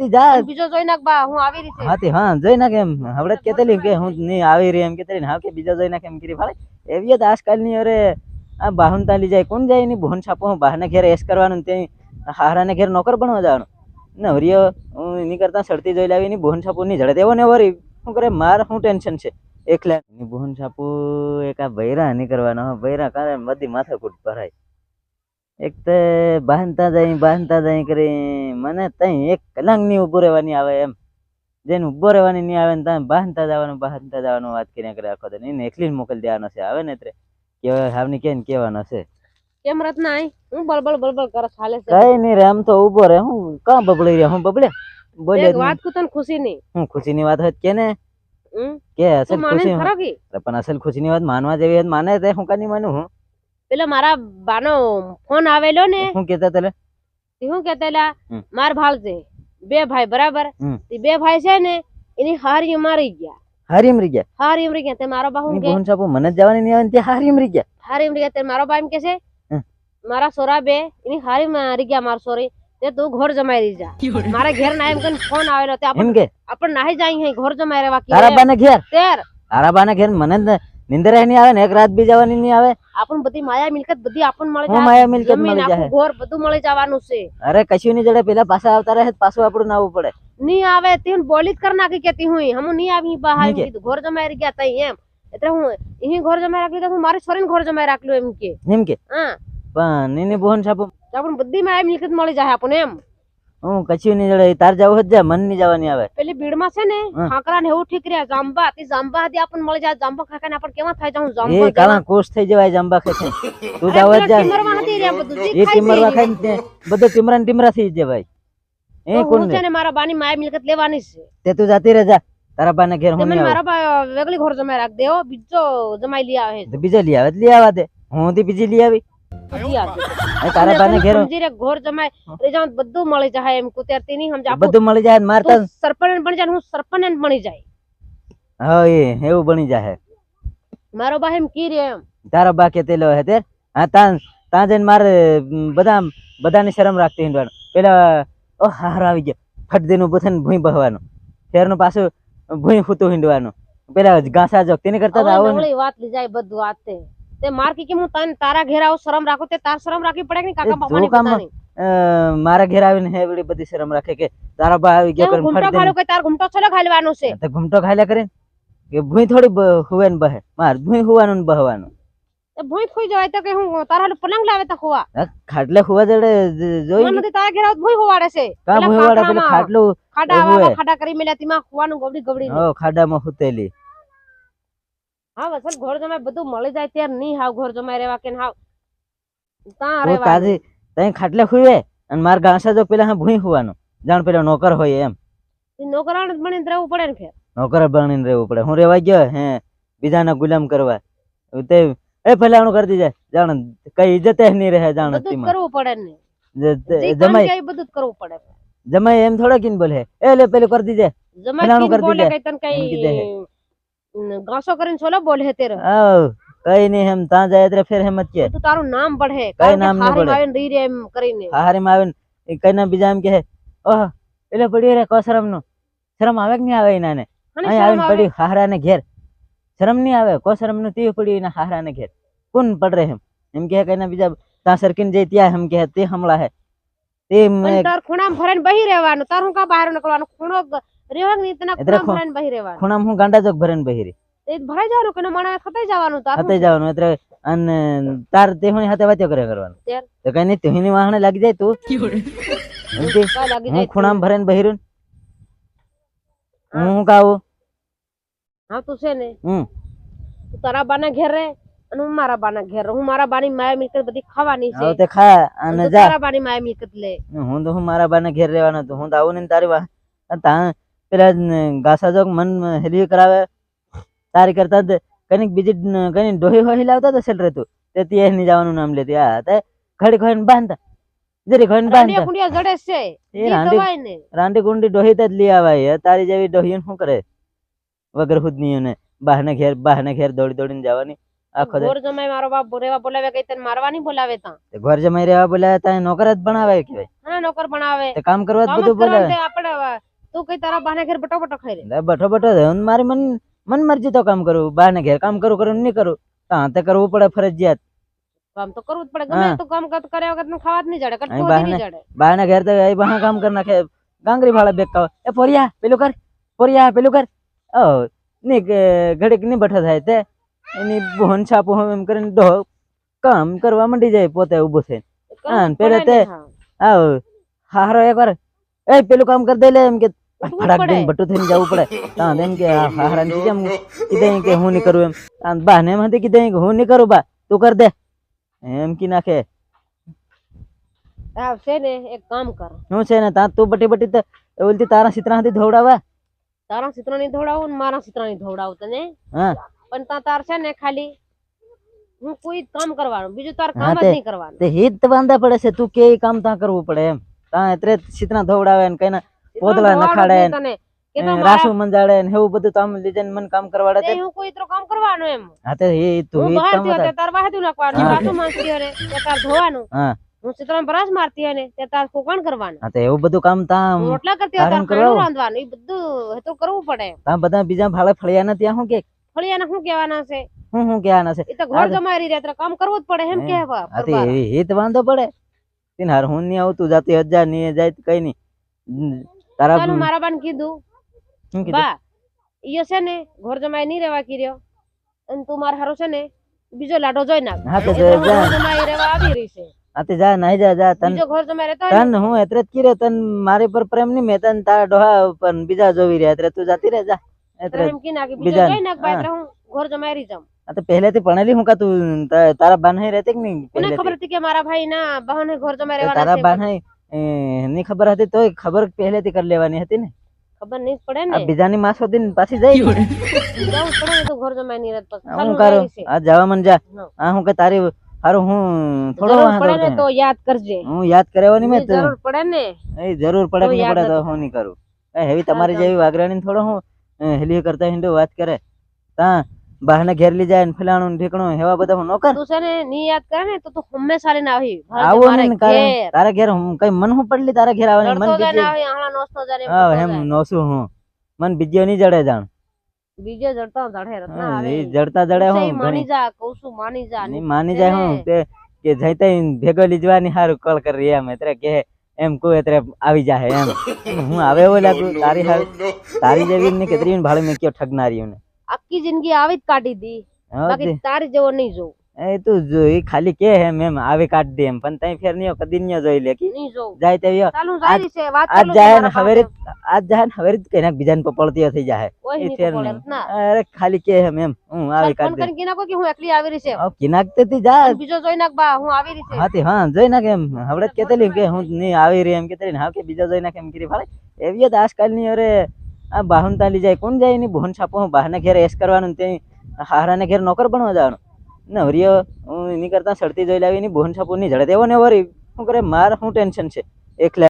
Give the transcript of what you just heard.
તી જા બીજો જોઈ નાખ બા હું આવી રીતે હા તે હા જોઈ નાખ એમ. હવડે કેતેલી કે હું નહીં આવી રહી એમ કેતેલી હા કે બીજો જોઈ નાખ એમ કરી ભાડે એવી જ આજકાલની અરે આ બાહન તાલી જાય કોણ જાય ની બોહન છાપો? બહારના ઘેર એસ કરવાનું તે હારાને ઘેર નોકર બનવા જવાનું. ને હરિયો હું એની કરતા સડતી જોઈ લાવી ની બોહન છાપો નહીં જડે તેવો ને વરી શું કરે માર શું ટેન્શન છે. એકલા. એની બોહન છાપો એક આ ભૈરા નહીં કરવાનો ભૈરા કારણ બધી માથાકૂટ ભરાય. એક તો બાંધતા જાય બાંધતા જાય કરી. મને ત્યાં એક કલાકની ઊભો રહેવાની આવે એમ. જેને ઊભો રહેવાની નહીં આવે ને ત્યાં બાંધતા જવાનું બાંધતા જવાનું વાત કરીને કરે આખો દિન. એને એકલી મોકલી દેવાનો છે. આવે ને એટલે કેવા હાવની કે કેવાનો છે? કેમ રત્ના આઈ? હું બળબળ બળબળ કરે ચાલે છે. કઈ નહીં રે આમ તો ઊભો રહે. હું કાં બબળી રહ્યા હું બબળે? બોલે એક વાત કુ તને ખુશી ની. હું ખુશી ની વાત હોય કે ને? કે અસલ ખુશી પણ અસલ ખુશી ની વાત માનવા જેવી માને તે? હું કાની માનું હું? પેલો મારા બાનો ફોન આવેલો ને શું કહેતા તલે શું હું કેતેલા હમ. માર ભાળ છે બે ભાઈ બરાબર? બે ભાઈ છે ને એની હારી મારી ગયા. હારી મરી ગયા? હારી મરી ગયા. તે મારો બા હું કે? બોહન છાપો મને જ જવાની નહીં આવે તે હારી મરી ગયા? હારી મરી ગયા. તે મારો બા એમ કે છે. મારા સોરા બે એની હારી મારી ગયા માર સોરી. તે તું ઘર જમાઈ રહી જા. મારા ઘેર ના એમ કઈ ફોન આવેલો. તે આપણ કે? આપણ નાહી જાય હે ઘર જમાઈ રહેવા કે તારા બાને ઘેર? તેર. તારા બાને ઘેર મને જ નિંદર નહીં આવે ને એક રાત બી જવાની નહીં આવે. આપણ બધી માયા મિલકત બધી આપણ મળે હું માયા મિલકત મળી જાય. ઘર બધું મળી જવાનું છે. અરે કશું નહીં જડે પેલા પાછા આવતા રહે પાછું આપણું ના આવવું પડે. નહીં આવે તે બોલી જ કર નાખી કેતી હું હમ નહીં આવી બહાર કીધું ઘર જમાઈ ગયા તઈ એમ. એટલે હું અહીં ઘર જમાઈ રાખલી હું મારી છોરીને ઘર જમાઈ રાખલું એમ કે. એમ કે? હા. પણ એની બોહન છાપો આપણ બધી માયા મિલકત મળી જાય આપણને એમ. હું કશું નહીં જડે તાર જવું જ જા મન નહીં જવાની આવે. પેલી ભીડમાં છે ને. ખાકરા ને એવું ઠીક રહ્યા જાંબા તે જાંબા હતી આપણને મળી જાય જાંબા ખાઈને આપણે કેવા થાય જાઉં એ જાંબા કાળા કોષ થઈ જવાય જાંબા ખાઈ તું જાવ જ. ટીમરવા નથી રહ્યા બધું જે એ ખાઈ ખાઈને બધું ટીમરા ને ટીમરા થઈ જવાય. એ કોણ છે ને મારા બાની માય મિલકત લેવાની છે. તે તું જાતી રહે જા. તારા બાને ઘેર હું મારા બા વેગલી ઘર જમાઈ રાખ દેવો બીજો જમાઈ લઈ આવે બીજા લઈ આવે લઈ આવા દે. હું થી બીજી લઈ આવી. બધી આવે તારા બાને ઘેર સમજી રે ઘર જમાઈ રે જાઉં તો બધું મળી જાય એમ કુતેર નહીં સમજ બધું મળી જાય મારતા સરપંચ બની જાય હું સરપંચ બની જાય. હા એ એવું બની જાય મારો બા એમ કી રે એમ. તારા બા કે તેલો હે તે. હા તાં તાં જઈને મારે બધા બધાની શરમ રાખતી હિંડવાનું પેલા ઓ હારો આવી ગયો. ફટ દેનું બથન ભૂઈ બહવાનું ફેરનું પાછું ભૂઈ ફૂતું હિંડવાનું. પેલા ઘાસા જોક. તેને કરતા આવો વાત લીજાય બધું વાત તે તે માર કી કે હું તને તારા ઘેર આવ શરમ રાખો તે તાર શરમ રાખવી પડે કે કાકા બાપાની પતા નહીં મારા ઘેર આવીને હે બડી બધી શરમ રાખે કે તારા બા આવી ગયો કરે ઘૂમટો ખાલું કે તાર ઘૂમટો છલો ખાલવાનો છે? તે તો ઘૂમટો ખાયલા કરીને કે ભૂઈ થોડી હુવે ને બહે. માર ભૂઈ હુવાનું ને બહવાનું. ભૂઈ ખોઈ જવાય તો કે હું તારા હાલ પલંગ લાવે તો ખોવા. ખાટલે ખોવા જડે જોઈ મને નથી તારા ઘેર આવું ભૂઈ હોવાડે છે. કા ભૂઈ હોવાડે? પેલા ખાટલો ખાડા. ખાડા કરી મેલા તીમાં ખોવાનું ગવડી ગવડી ઓ ખાડામાં હુતેલી. હા વસલ ઘર જમાય બધું મળી જાય ત્યારે નહીં હાવ ઘર જમાય રેવા કે હાવ. તું તાજી તઈ ખાટલે હુવે અને માર ગાંસા જો પેલા હા ભૂઈ હુવાનો. જાણ પેલો નોકર હોય એમ. નોકરાણ બનીને રહેવું પડે ને ફેર. નોકર બનીને રહેવું પડે. હું રેવા ગયો હે બીજાના ગુલામ કરવા. તે એ ફલાણું કરી દીજે. જાણ કઈ ઇજ્જત નહીં રહે જાણ બધું કરવું પડે ને. જમાય જ- જે કામ જમાઈ કે એ બધું કરવું પડે જમાઈ એમ થોડા કિન બોલે. એ લે પેલું કરી દીજે. જમાય કિન બોલે કઈ તને. કઈ છોલો બોલે હે તેરે. આવ કઈ નહીં એમ ત્યાં જાય એટલે ફેર હેમત કે. તું તારું નામ પડે. કઈ નામ નહીં પડે. આવીને રહી રે એમ કરીને. હારીમાં આવીને એ કઈ ના બીજા એમ કે ઓહ એટલે પડી રે કો શરમનું શરમ આવે કે નહીં આવે એના ને અહીં આવીને આવે. પડી હારા ને ઘેર. શરમ નહીં આવે કો શરમનું તી પડી એના હારા ને ઘેર. કોણ પડ રહે એમ એમ કે કઈ બીજા ત્યાં સરકીને જઈ ત્યાં એમ કે તે હમલા હે. તે તાર ખૂણામાં ભરાઈને બહી રહેવાનું. તાર હું કા બહાર નીકળવાનું? ખૂણો ગ- રહેવા કે નહીં તને એટલે ખૂણામાં ખૂ- ભરાઈને બહી રહેવાનું. ખૂણા હું ગાંડા ચોક બહી રે તે ભરાઈ જવાનું કે મને થતાય જવાનું તાર હતે જવાનું એટલે અને તાર તે હું હાથે વાત્યો કરે કરવાનું? તો કઈ નહીં તુહીની વાહણે લાગી જાય તું. હું જાય ખૂણામાં ભરીને બહેરું હા. કાવું હા તું છે ને? હું તું તારા બાના ઘેર રે અને હું મારા બાના ઘેર રહું. હું મારા બાની માયા મિલકત બધી ખાવાની છે. તે ખા અને જા. તારા બાની માયા મિલકત લે. હું તો હું મારા બાના ઘેર રહેવાનો તો હું તો આવું ને તારી વાહ તાં પેલા ન- ઘાસા જોગ મન હેલી કરાવે તારી કરતા કંઈક બીજી કઈ ડોહી હોય લાવતા તો સેલ રહેતું તે. તે નહીં જવાનું નામ લેતી. આ તે ખડી ખોઈને બાંધતા. જરી ખોઈને બાંધતા. જડે છે. એ રાંડી ને. રાંડી કુંડી ડોહી તો જ લઈ આવાય. તારી જેવી ડોહી શું કરે? વગર ખુદની એને બહાને ઘેર બહાને ઘેર દોડી દોડીને જવાની. આખો ઘોર જમાઈ મારો બાપ રેવા બોલાવે કઈ તને મારવા નહીં બોલાવે તાં? ઘર જમાઈ રહેવા બોલાવે ત્યાં નોકર જ બનાવે કે હા નોકર બનાવે કામ કરવા બધું બોલાવે. આપણે હવે તું કઈ તારા બાને ઘેર બટો બટો ખાઈ રે લે બઠો બઠો દે હું મારી મન મન મરજી તો કામ કરું. બહાર ને ઘેર કામ કરું કરું નહીં કરું. ત્યાં તે કરવું પડે ફરજિયાત. કામ તો કરવું જ પડે. ગમે હા. તું કામ કર- કર્યા વગર તને ખાવા જ નહીં જડે કટકો અહીં જ બહાને- નહીં જડે. બહાર ને ઘેર તો એ બહાર કામ કરી નાખે. ગાંગરી ભાળે બેક કાવ એ પોરિયા પેલું કર પોરિયા પેલું કર. ઓ ની કે- ઘડીકની બઠો થાય તે. એની બોહન છાપો એમ કરીને ડો. કામ કરવા માંડી જાય પોતે ઊભો થઈને. કરવું હા, જ પેલે પડે તે- ને, હા. આવ હારો એકવાર એ પેલું કામ કરી દે લે એમ કે ઉઠવું જ ફટાક પડે. દઈને બટું થઈને જવું પડે ત્યાં એમ કે આ હારા ને કેમ કીધે કે હું નહીં કરું એમ આ બા ને એમ હતી કીધે કે હું નહીં કરું બા તું કર દે એમ કી નાખે હા છે ને એક કામ કર શું છે ને ત્યાં તું બટી બટી તો ઓલતી તારા સિત્રા હાથી ધોવડાવા તારા ચિત્રની ધોડાવું ને મારા ચિત્રની ધોડાવું તને હા પણ તા તાર છે ને ખાલી હું કોઈ જ કામ કરવાનું બીજું તાર હા, કામ જ તે- નહીં કરવાનું તે હિત તો બાંધા પડે છે તું કે કામ ત્યાં કરવું પડે એમ ત્યાં એટલે સિત્રા ધોવડાવે ને કઈ પોદળા નખાડે તો રાસુ મંજાડે ને એવું બધું તામ લીધે મન કામ કરવાડે તે તે. હું કોઈ એટલું કામ કરવાનું એમ. હા તે એ તું હું બહાર તે તાર બહાર નાખવાનું હા. બાજુ માંગતી અરે તે તાર ધોવાનું. હા. હું ચિત્રમાં બરાશ મારતી હોય ને તે તાર કોકણ કરવાનું. હા તે એવું બધું કામ ત્યાં રોટલા કરતી તાર કરવું રાંધવાનું એ બધું હેતું કરવું પડે. ત્યાં બધા બીજા ભાડે ફળિયાના ત્યાં હું કે? ફળિયાને શું કહેવાના છે? હું હું કહેવાના છે? એ તો ઘર જમારી રહી કામ કરવું જ પડે એમ હે. કહેવા હા તે એ તો વાંધો પડે. તીન હાર હું નહીં આવતું જાતી હજારની જાય કઈ હમ, તારા ચાલ મારા બાન કીધું. શું કીધું? બા ઈયો છે ને ઘર જમાય નહીં રહેવા કીર્યો. અને તું માર હારો છે ને બીજો લાડો જોઈ નાખ. હા તો હું જા. જમાય રહેવા આવી રહી છે. હા તે જા નાઈ જા જા. તન બીજો ઘર જમાય રહેતો હોય ને, તન હું એતરે જ કીરે તન મારી પર પ્રેમ નહીં મેં તન તારા ડોહા પર બીજા જોવી રહ્યા. એતરે તું જાતી રહે જા તો એટલે એમ કી નાખી? બીજો બીજા જોઈ નાખ બા હા. એટલે હું ઘર જમાય રહી જાઉં. આ તો પહેલેથી ભણેલી હું કા તું? તા- તારા હે રહેતી કે નહીં મને પહેલેથી? ખબર હતી કે મારા ભાઈ ના બહાને ઘર જમાય રહેવાના તારા છે બાને ની ખબર હતી તોય ખબર પહેલેથી કરી લેવાની હતી ને. ખબર નહીં પડે આ ને બીજાની માસ હોતી ને પાછી જાય. જવું પડે ને તો ઘર જમાઈ નહીં રહેત પછી. હું કરું? આ જવા મન જા. હા. આ હું કે તારી હારું હું થોડો પડે ને તો યાદ કરજે. હું યાદ કરાવવાની મેં જરૂર પડે ને. એ જરૂર પડે કે પડે તો હું નહીં કરું. એ હેવી તમારી. જેવી વાગરાણી થોડો હું હેલી કરતા હિન્દુ વાત કરે. તા બહારને ઘેર લઈ જાય ને ફલાણું ને ઢીકણું એવા બધા હું નોકર તું છે ને ની યાદ કરે ને તો તું હંમેશા લઈને આવી. આવો ને તારા ઘેર હું કઈ મન હું પડલી? તારા ઘેર આવવાની મન બીજે આવી આહલા નોસતો જાય હા એમ નોસું હું. મન બીજો ની જડે જાણ. બીજે જડતા જડે રત્ના આવે. એ જડતા જડે હું માની જા કહું છું માની જા ની માની જાય હું તે કે જઈતે ભેગો લીજવાની હારું કળ કરી એમ. એટલે કે એમ કોઈ અત્યારે આવી જાય એમ. હું આવે એવો લાગુ તારી તારી જેવી ને કેતરી ભાડે મેં કયો ઠગનારી ને આખી જિંદગી આવી જ કાઢી દી બાકી તારી જેવો નહીં જોઉં એ તું જો એ ખાલી કે હે મેમ આવે કાઢ દે એમ પણ તઈ ફેર નિયો કદી નિયો જોઈ લે કે નહીં જોઉં જાય તે ચાલુ જારી છે વાત આજ જાય ને હવે આજ જાય ને હવે કઈ નાખ બીજાને પપળતીઓ થઈ જાય એ ફેર નહીં. અરે ખાલી કે હે મેમ હું આવે કાઢ દે કરીને કીના કો કે હું એકલી આવી રહી છે હવે કિનાક તે તી જા બીજો જોઈ નાખ બા હું આવી રહી છે હા તે હા જોઈ નાખ એમ હવડે કેતેલી કે હું નહીં આવી રહી એમ કેતેલી ને હા કે બીજો જોઈ નાખ એમ કરી ભાડે એવી જ આજકાલની અરે આ બાહન તાલી જાય, કોણ જાય એની બોહન છાપો? બહારના ઘેર એસ કરવાનું, તે હારાને ઘેર નોકર બનવા જવાનું. ને હું એની કરતા સડતી જોઈ લાવી ની બોહન છાપો નહીં જડે તેવો ને વરી શું કરે, માર શું ટેન્શન છે. એકલા